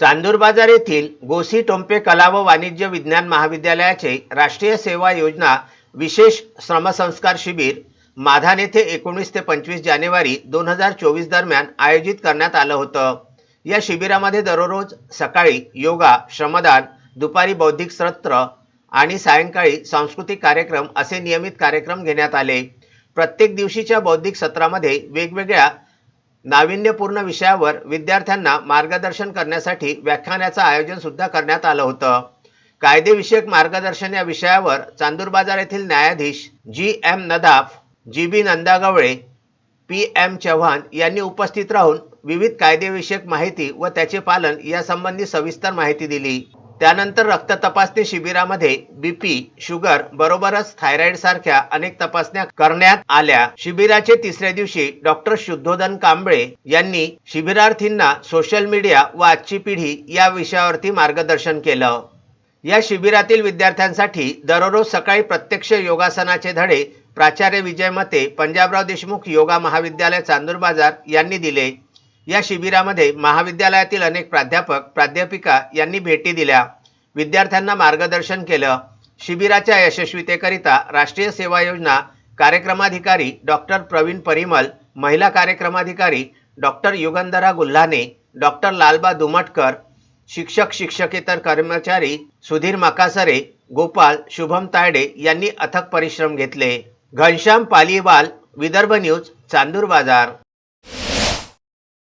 चांदूर बाजार येथील गोसी टोंपे कला व वाणिज्य विज्ञान महाविद्यालयाचे राष्ट्रीय सेवा योजना विशेष श्रमसंस्कार शिबिर माधान येथे एकोणीस ते पंचवीस जानेवारी दोन हजार चोवीस दरम्यान आयोजित करण्यात आलं होतं. या शिबिरामध्ये दररोज सकाळी योगा श्रमदान दुपारी बौद्धिक सत्र आणि सायंकाळी सांस्कृतिक कार्यक्रम असे नियमित कार्यक्रम घेण्यात आले. प्रत्येक दिवशीच्या बौद्धिक सत्रामध्ये वेगवेगळ्या नाविन्यपूर्ण विषयावर विद्यार्थ्यांना मार्गदर्शन करण्यासाठी व्याख्यानाचं आयोजन सुद्धा करण्यात आलं होतं. कायदेविषयक मार्गदर्शन या विषयावर चांदूर बाजार येथील न्यायाधीश G M Nadaf G B Nandagawale P M Chavan यांनी उपस्थित राहून विविध कायदेविषयक माहिती व त्याचे पालन यासंबंधी सविस्तर माहिती दिली. त्यानंतर रक्त तपासणी शिबिरामध्ये बीपी शुगर बरोबरच थायरॉइड सारख्या अनेक तपासण्या करण्यात आल्या. शिबिराचे तिसऱ्या दिवशी डॉक्टर शुद्धोधन कांबळे यांनी शिबिरार्थींना सोशल मीडिया व आजची पिढी या विषयावरती मार्गदर्शन केलं. या शिबिरातील विद्यार्थ्यांसाठी दररोज सकाळी प्रत्यक्ष योगासनाचे धडे प्राचार्य विजय मते पंजाबराव देशमुख योगा महाविद्यालय चांदूर बाजार यांनी दिले. या शिबिरामध्ये महाविद्यालयातील अनेक प्राध्यापक प्राध्यापिका यांनी भेटी दिल्या. विद्यार्थ्यांना मार्गदर्शन केलं. शिबिराच्या यशस्वीतेकरिता राष्ट्रीय सेवा योजना कार्यक्रमाधिकारी डॉक्टर प्रवीण परिमल महिला कार्यक्रमाधिकारी डॉक्टर युगंधरा गुल्हाने डॉक्टर लालबा दुमटकर शिक्षक शिक्षकेतर कर्मचारी सुधीर मकासरे गोपाल शुभम तायडे यांनी अथक परिश्रम घेतले. घनश्याम पालीवाल विदर्भ न्यूज चांदूर बाजार.